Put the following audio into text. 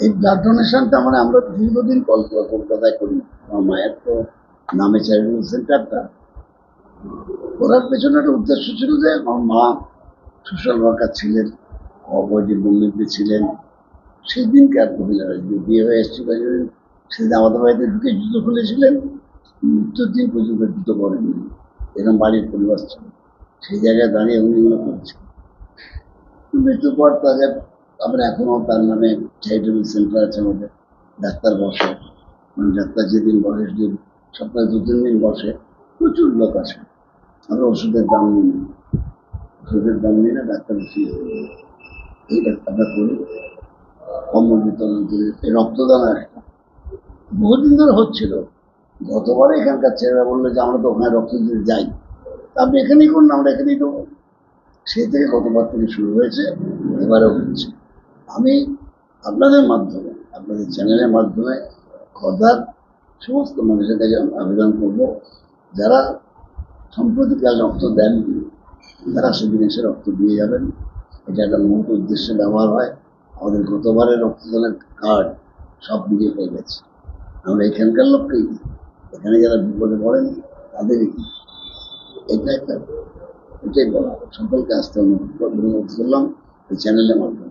এই ব্লাড ডোনেশনটা মানে আমরা দীর্ঘদিন কল্পনা কলকাতায় করি আমার মায়ের তো নামে চ্যারিটেবল সেন্টারটা করার পেছনে একটা উদ্দেশ্য ছিল যে আমার মা সোশ্যাল ওয়ার্কার ছিলেন, অবৈধ বন্ধুতে ছিলেন। সেই দিনকে আর মহিলারা বিয়ে হয়ে এসেছিল। সেদিন আমাদের বাড়িতে ঢুকে জুতো খুলেছিলেন, মৃত্যুর দিন পর্যন্ত জুতো করেননি এরকম বাড়ির পরিবার ছিল। সেই জায়গায় দাঁড়িয়ে উনি এগুলো করছেন মৃত্যুর পর তাদের আমরা এখনও তার নামে চ্যারিটেবল সেন্টার আছে আমাদের, ডাক্তার বসে মানে ডাক্তার যেদিন বসে, সেদিন সপ্তাহে দু তিন দিন বসে, প্রচুর লোক আসে। আমরা ওষুধের দাম নিই না। ওষুধের দাম নিই না, ডাক্তার এইটা আমরা করি। কম্বল বিতরণ করি, এই রক্তদান একটা। বহুদিন ধরে হচ্ছিল। গতবারে এখানকার ছেলেরা বলল যে, আমরা তো ওখানে রক্ত দিতে যাই। আপনি এখানেই করুন, আমরা এখানেই দেবো। সেই থেকে গতবার থেকে শুরু হয়েছে, এবারেও হচ্ছে। আমি আপনাদের মাধ্যমে, আপনাদের চ্যানেলের মাধ্যমে খর্দার সমস্ত মানুষের কাছে আবেদন করব, যারা সম্প্রতিকাল রক্ত দেননি, তারা সেদিন এসে রক্ত দিয়ে যাবেন। এটা একটা মূল উদ্দেশ্যে ব্যবহার হয়। আমাদের গতবারের রক্তদানের কার্ড সব মিলিয়ে হয়ে গেছে। আমরা এখানকার লোককেই। এখানে যারা বিপদে পড়েন, তাদেরই। এটা একটা, এটাই বলা সকলকে আসতে অনুরোধ করলাম এই চ্যানেলের মাধ্যমে।